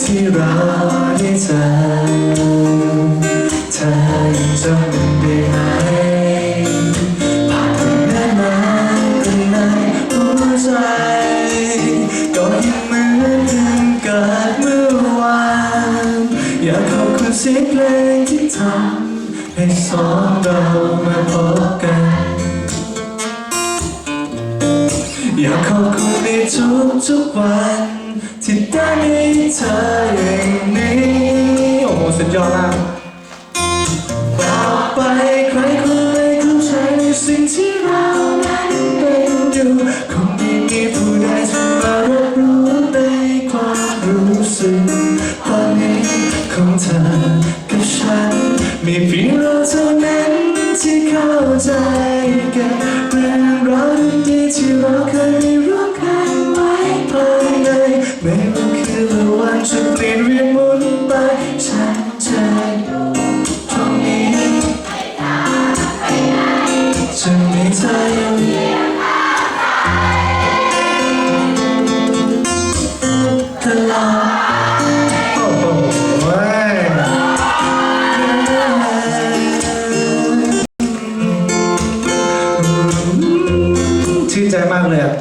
ที่เราได้เจอเธอยังจำได้ไหมผ่านแม่ไม้ตรงในหัวใจ ก็ยังเหมือนถึงเกิดเมื่อวานอยากขอบคุณเสียงเพลงที่ทำให้สองเรามาพบกัน อยากขอบคุณในทุกๆวัน เธออย่างนี้ โอ้โหสุดยอดมากบอไปใครคนไหนเข้าใจในสิ่งที่เรานั้นเป็นอยู่คงไม่มีผู้ใดจะมารับรู้ในความรู้สึกตอนนี้ของเธอกับฉันมีเพียงเราเท่านั้นที่เข้าใจกันเรื่องราวดีที่เรา ใจมากเลยอะ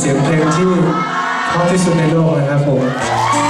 เสียงเพลงที่เพราะที่สุดในโลกนะครับผม